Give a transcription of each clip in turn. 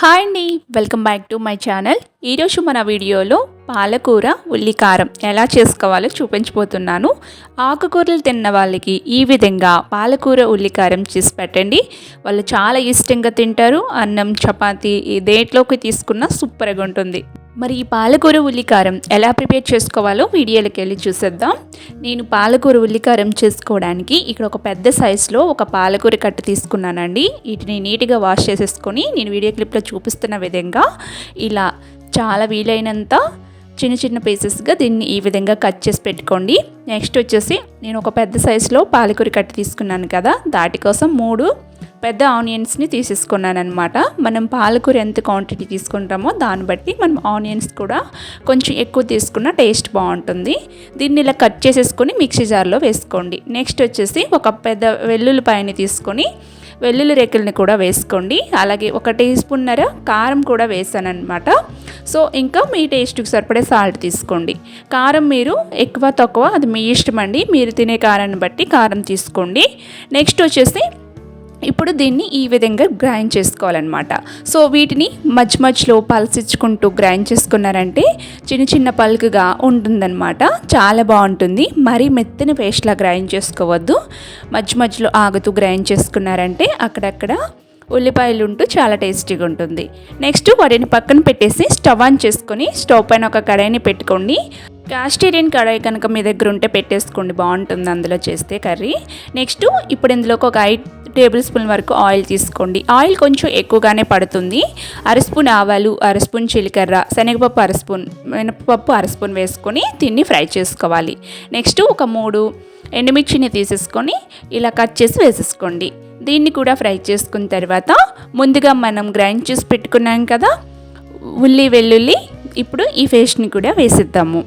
Hi అండి welcome back to my channel. ఈరోజు మన వీడియోలో పాలకూర ఉల్లికారం ఎలా చేసుకోవాలో చూపించబోతున్నాను. ఆకుకూరలు తిన్న వాళ్ళకి ఈ విధంగా పాలకూర ఉల్లికారం చేసి పెట్టండి. వాళ్ళు చాలా ఇష్టంగా తింటారు. అన్నం చపాతీ దేంట్లోకి తీసుకున్న సూపర్గా ఉంటుంది. మరి ఈ పాలకూర ఉల్లికారం ఎలా ప్రిపేర్ చేసుకోవాలో వీడియోలోకి వెళ్ళి చూసేద్దాం. నేను పాలకూర ఉల్లికారం చేసుకోవడానికి ఇక్కడ ఒక పెద్ద సైజులో ఒక పాలకూర కట్టు తీసుకున్నానండి. వీటిని నీట్గా వాష్ చేసేసుకొని నేను వీడియో క్లిప్లో చూపిస్తున్న విధంగా ఇలా చాలా వీలైనంత చిన్న చిన్న పీసెస్గా దీన్ని ఈ విధంగా కట్ చేసి పెట్టుకోండి. నెక్స్ట్ వచ్చేసి నేను ఒక పెద్ద సైజులో పాలకూర కట్టు తీసుకున్నాను కదా. దాటి కోసం మూడు పెద్ద ఆనియన్స్ని తీసేసుకున్నాను అనమాట మనం పాలకూర ఎంత క్వాంటిటీ తీసుకుంటామో దాన్ని బట్టి మనం ఆనియన్స్ కూడా కొంచెం ఎక్కువ తీసుకున్న టేస్ట్ బాగుంటుంది. దీన్ని ఇలా కట్ చేసేసుకొని మిక్సీ జార్లో వేసుకోండి. నెక్స్ట్ వచ్చేసి ఒక పెద్ద వెల్లుల్లిపాయని తీసుకొని వెల్లుల్లి రేకుల్ని కూడా వేసుకోండి. అలాగే ఒక టీ స్పూన్నర కారం కూడా వేసాను అనమాట సో ఇంకా మీ టేస్ట్కి సరిపడే సాల్ట్ తీసుకోండి. కారం మీరు ఎక్కువ తక్కువ అది మీ ఇష్టం అండి. మీరు తినే కారాన్ని బట్టి కారం తీసుకోండి. నెక్స్ట్ వచ్చేసి ఇప్పుడు దీన్ని ఈ విధంగా గ్రైండ్ చేసుకోవాలన్నమాట. సో వీటిని మధ్య మధ్యలో పల్సిచ్చుకుంటూ గ్రైండ్ చేసుకున్నారంటే చిన్న చిన్న పలుకుగా ఉంటుందన్నమాట. చాలా బాగుంటుంది. మరీ మెత్తని పేస్ట్లా గ్రైండ్ చేసుకోవద్దు. మధ్య మధ్యలో ఆగుతూ గ్రైండ్ చేసుకున్నారంటే అక్కడక్కడ ఉల్లిపాయలు ఉంటూ చాలా టేస్టీగా ఉంటుంది. నెక్స్ట్ వాటిని పక్కన పెట్టేసి స్టవ్ ఆన్ చేసుకొని స్టవ్ పైన ఒక కడాయిని పెట్టుకోండి. కాస్టేరియన్ కడాయి కనుక మీ దగ్గర ఉంటే పెట్టేసుకోండి బాగుంటుంది అందులో చేస్తే కర్రీ. నెక్స్ట్ ఇప్పుడు ఇందులోకి ఒక ఐదు టేబుల్ స్పూన్ వరకు ఆయిల్ తీసుకోండి. ఆయిల్ కొంచెం ఎక్కువగానే పడుతుంది. అర స్పూన్ ఆవాలు అర స్పూన్ శనగపప్పు అర స్పూన్ మినపప్పు అర స్పూన్ వేసుకొని తిన్ని ఫ్రై చేసుకోవాలి. నెక్స్ట్ ఒక మూడు ఎండుమిర్చిని తీసేసుకొని ఇలా కట్ చేసి వేసేసుకోండి. దీన్ని కూడా ఫ్రై చేసుకున్న తర్వాత ముందుగా మనం గ్రైండ్ చేసి పెట్టుకున్నాం కదా ఉల్లి వెల్లుల్లి ఇప్పుడు ఈ పేస్ట్ని కూడా వేసిద్దాము.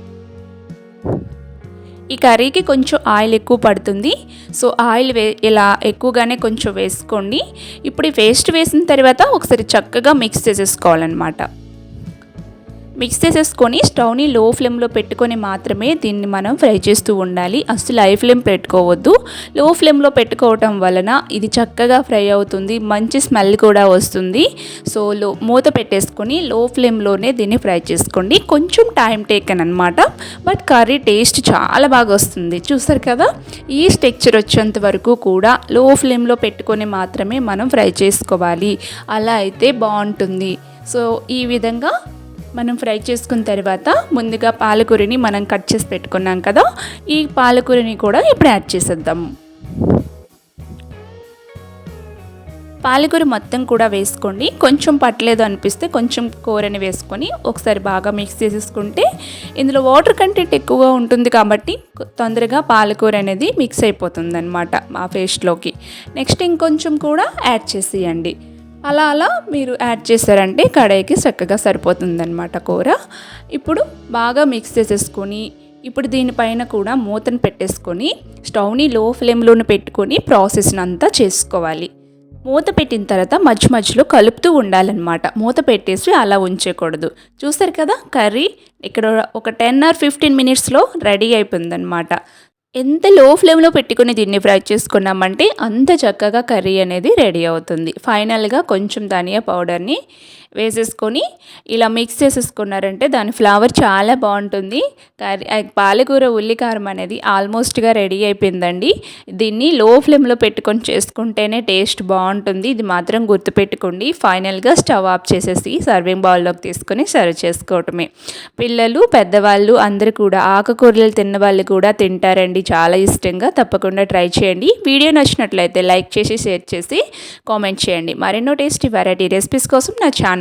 ఈ కర్రీకి కొంచెం ఆయిల్ ఎక్కువ పడుతుంది. సో ఆయిల్ వే ఇలా ఎక్కువగానే కొంచెం వేసుకోండి. ఇప్పుడు ఈ పేస్ట్ వేసిన తర్వాత ఒకసారి చక్కగా మిక్స్ చేసేసుకోవాలన్నమాట. మిక్స్ చేసేసుకొని స్టవ్ని లో ఫ్లేమ్లో పెట్టుకొని మాత్రమే దీన్ని మనం ఫ్రై చేస్తూ ఉండాలి. అసలు హై ఫ్లేమ్ పెట్టుకోవద్దు. లో ఫ్లేమ్లో పెట్టుకోవటం వలన ఇది చక్కగా ఫ్రై అవుతుంది. మంచి స్మెల్ కూడా వస్తుంది. సో లో మూత పెట్టేసుకొని లో ఫ్లేమ్లోనే దీన్ని ఫ్రై చేసుకోండి. కొంచెం టైం టేకన్ అనమాట బట్ కర్రీ టేస్ట్ చాలా బాగా వస్తుంది. చూస్తారు కదా? ఈ స్టెక్చర్ వచ్చేంత వరకు కూడా లో ఫ్లేమ్లో పెట్టుకొని మాత్రమే మనం ఫ్రై చేసుకోవాలి. అలా అయితే బాగుంటుంది. సో ఈ విధంగా మనం ఫ్రై చేసుకున్న తర్వాత ముందుగా పాలకూరని మనం కట్ చేసి పెట్టుకున్నాం కదా ఈ పాలకూరని కూడా ఇప్పుడు యాడ్ చేసేద్దాము పాలకూర మొత్తం కూడా వేసుకోండి. కొంచెం పట్టలేదు అనిపిస్తే కొంచెం కూరని వేసుకొని ఒకసారి బాగా మిక్స్ చేసేసుకుంటే ఇందులో వాటర్ కంటెంట్ ఎక్కువగా ఉంటుంది కాబట్టి తొందరగా పాలకూర అనేది మిక్స్ అయిపోతుంది అనమాట మా పేస్ట్లోకి నెక్స్ట్ ఇంకొంచెం కూడా యాడ్ చేసేయండి. అలా అలా మీరు యాడ్ చేశారంటే కడాయికి చక్కగా సరిపోతుందన్నమాట కూర. ఇప్పుడు బాగా మిక్స్ చేసేసుకొని ఇప్పుడు దీనిపైన కూడా మూతను పెట్టేసుకొని స్టవ్ని లో ఫ్లేమ్లోనే పెట్టుకొని ప్రాసెస్ని అంతా చేసుకోవాలి. మూత పెట్టిన తర్వాత మధ్య మధ్యలో కలుపుతూ ఉండాలన్నమాట. మూత పెట్టేసి అలా ఉంచకూడదు. చూస్తారు కదా కర్రీ ఇక్కడ ఒక టెన్ ఆర్ ఫిఫ్టీన్ మినిట్స్లో రెడీ అయిపోయిందనమాట ఎంత లో ఫ్లేమ్లో పెట్టుకుని దీన్ని ఫ్రై చేసుకున్నామంటే అంత చక్కగా కర్రీ అనేది రెడీ అవుతుంది. ఫైనల్గా కొంచెం ధనియా పౌడర్ని వేసేసుకొని ఇలా మిక్స్ చేసేసుకున్నారంటే దాని ఫ్లేవర్ చాలా బాగుంటుంది. కర్రీ పాలకూర ఉల్లికారం అనేది ఆల్మోస్ట్గా రెడీ అయిపోయిందండి. దీన్ని లో ఫ్లేమ్లో పెట్టుకొని చేసుకుంటేనే టేస్ట్ బాగుంటుంది. ఇది మాత్రం గుర్తుపెట్టుకోండి. ఫైనల్గా స్టవ్ ఆఫ్ చేసేసి సర్వింగ్ బౌల్లోకి తీసుకొని సర్వ్ చేసుకోవటమే. పిల్లలు పెద్దవాళ్ళు అందరూ కూడా ఆకుకూరలు తిన్న వాళ్ళు కూడా తింటారండి. చాలా ఇష్టంగా తప్పకుండా ట్రై చేయండి. వీడియో నచ్చినట్లయితే లైక్ చేసి షేర్ చేసి కామెంట్ చేయండి. మరెన్నో టేస్టీ వెరైటీ రెసిపీస్ కోసం నా ఛానల్